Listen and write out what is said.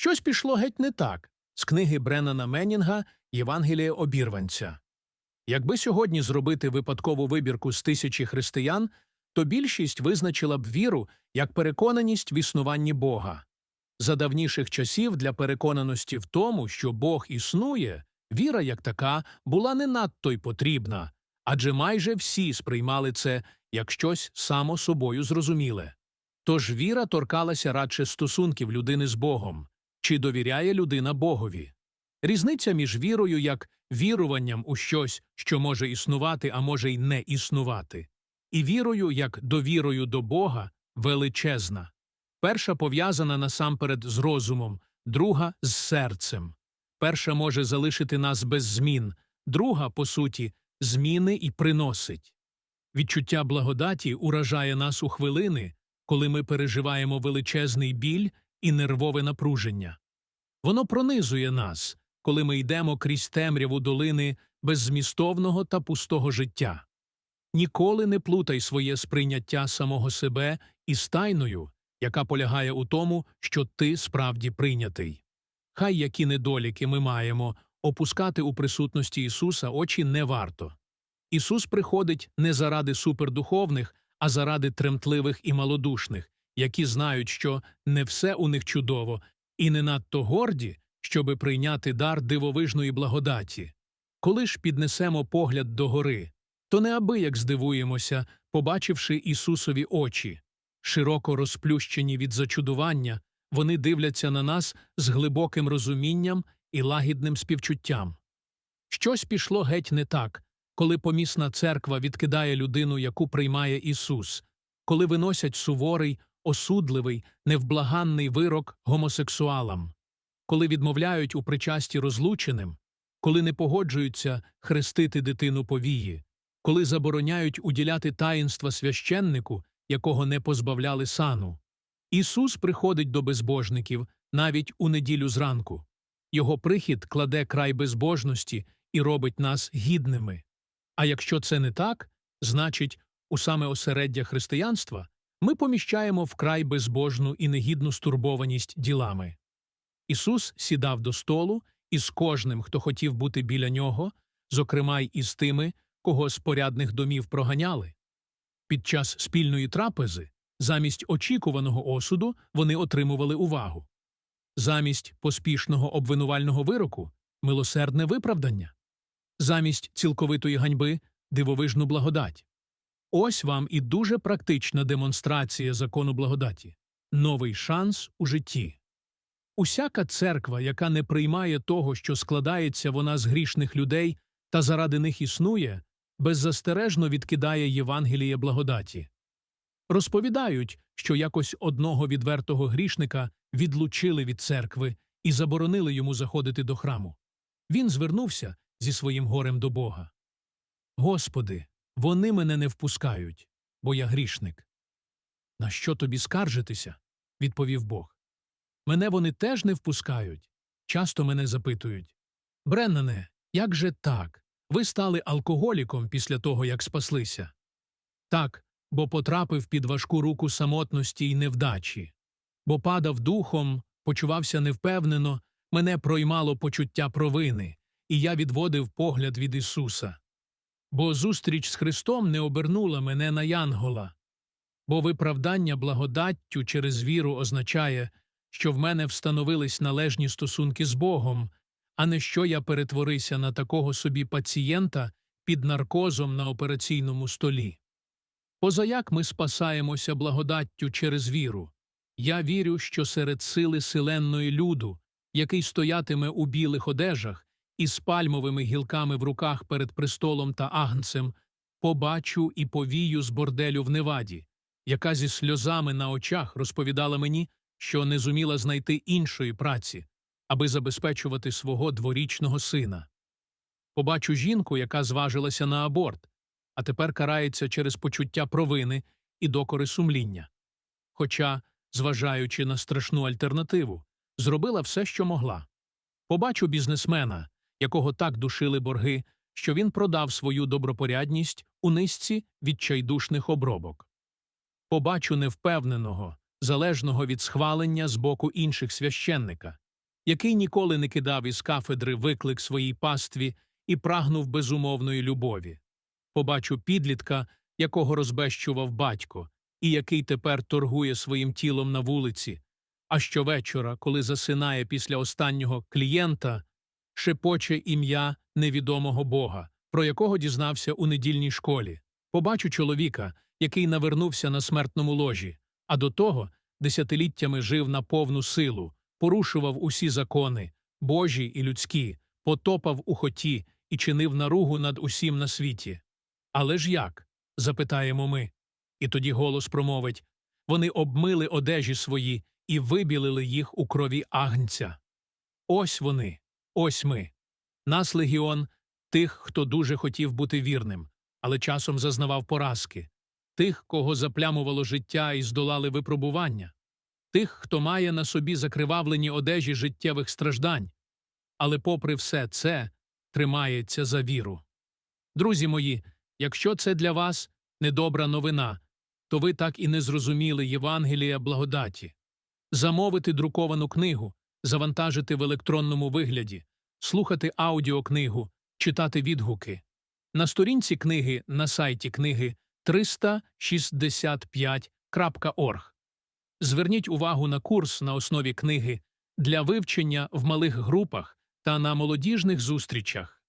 Щось пішло геть не так з книги Бреннана Меннінга Євангелія обірванця. Якби сьогодні зробити випадкову вибірку з тисячі християн, то більшість визначила б віру як переконаність в існуванні Бога. За давніших часів для переконаності в тому, що Бог існує, віра як така була не надто й потрібна, адже майже всі сприймали це як щось само собою зрозуміле. Тож віра торкалася радше стосунків людини з Богом, чи довіряє людина Богові. Різниця між вірою як віруванням у щось, що може існувати, а може й не існувати, і вірою як довірою до Бога величезна. Перша пов'язана насамперед з розумом, друга з серцем. Перша може залишити нас без змін, друга, по суті, зміни і приносить. Відчуття благодаті уражає нас у хвилини, коли ми переживаємо величезний біль і нервове напруження. Воно пронизує нас, коли ми йдемо крізь темряву долини беззмістовного та пустого життя. Ніколи не плутай своє сприйняття самого себе із тайною, яка полягає у тому, що ти справді прийнятий. Хай які недоліки ми маємо, опускати у присутності Ісуса очі не варто. Ісус приходить не заради супердуховних, а заради тремтливих і малодушних, які знають, що не все у них чудово, і не надто горді, щоби прийняти дар дивовижної благодаті. Коли ж піднесемо погляд догори, то неабияк здивуємося, побачивши Ісусові очі. Широко розплющені від зачудування, вони дивляться на нас з глибоким розумінням і лагідним співчуттям. Щось пішло геть не так, коли помісна церква відкидає людину, яку приймає Ісус, коли виносять суворий, осудливий, невблаганний вирок гомосексуалам, коли відмовляють у причасті розлученим, коли не погоджуються хрестити дитину повії, коли забороняють уділяти таїнства священнику, якого не позбавляли сану. Ісус приходить до безбожників навіть у неділю зранку. Його прихід кладе край безбожності і робить нас гідними. А якщо це не так, значить, у саме осереддя християнства ми поміщаємо вкрай безбожну і негідну стурбованість ділами. Ісус сідав до столу із кожним, хто хотів бути біля нього, зокрема й із тими, кого з порядних домів проганяли. Під час спільної трапези, замість очікуваного осуду, вони отримували увагу. Замість поспішного обвинувального вироку милосердне виправдання, замість цілковитої ганьби дивовижну благодать. Ось вам і дуже практична демонстрація закону благодаті новий шанс у житті. Усяка церква, яка не приймає того, що складається вона з грішних людей та заради них існує, беззастережно відкидає Євангеліє благодаті. Розповідають, що якось одного відвертого грішника відлучили від церкви і заборонили йому заходити до храму. Він звернувся зі своїм горем до Бога. Господи, вони мене не впускають, бо я грішник. На що тобі скаржитися? відповів Бог. Мене вони теж не впускають. Часто мене запитують Бреннане, як же так? Ви стали алкоголіком після того, як спаслися? Так, бо потрапив під важку руку самотності й невдачі, бо падав духом, почувався невпевнено, мене проймало почуття провини, і я відводив погляд від Ісуса. Бо зустріч з Христом не обернула мене на Янгола, бо виправдання благодаттю через віру означає, що в мене встановились належні стосунки з Богом, а не що я перетворився на такого собі пацієнта під наркозом на операційному столі. Позаяк ми спасаємося благодаттю через віру. Я вірю, що серед сили силенної люду, який стоятиме у білих одежах із пальмовими гілками в руках перед престолом та агнцем, побачу і повію з борделю в Неваді, яка зі сльозами на очах розповідала мені, що не зуміла знайти іншої праці, аби забезпечувати свого дворічного сина. Побачу жінку, яка зважилася на аборт, а тепер карається через почуття провини і докори сумління. Хоча, зважаючи на страшну альтернативу, зробила все, що могла. Побачу бізнесмена, якого так душили борги, що він продав свою добропорядність у низці відчайдушних обробок. Побачу невпевненого, залежного від схвалення з боку інших священника, який ніколи не кидав із кафедри виклик своїй пастві і прагнув безумовної любові. Побачу підлітка, якого розбещував батько, і який тепер торгує своїм тілом на вулиці, а щовечора, коли засинає після останнього клієнта, шепоче ім'я невідомого Бога, про якого дізнався у недільній школі. Побачу чоловіка, який навернувся на смертному ложі, а до того десятиліттями жив на повну силу, порушував усі закони, божі і людські, потопав у хоті і чинив наругу над усім на світі. Але ж як? запитаємо ми. І тоді голос промовить вони обмили одежі свої і вибілили їх у крові агнця. Ось вони, ось ми. Нас легіон тих, хто дуже хотів бути вірним, але часом зазнавав поразки, тих, кого заплямувало життя і здолали випробування, тих, хто має на собі закривавлені одежі життєвих страждань, але, попри все це, тримається за віру. Друзі мої, якщо це для вас недобра новина, то ви так і не зрозуміли Євангелія благодаті. Замовити друковану книгу, завантажити в електронному вигляді, слухати аудіокнигу, читати відгуки. На сторінці книги на сайті книги 365.org. Зверніть увагу на курс на основі книги для вивчення в малих групах та на молодіжних зустрічах.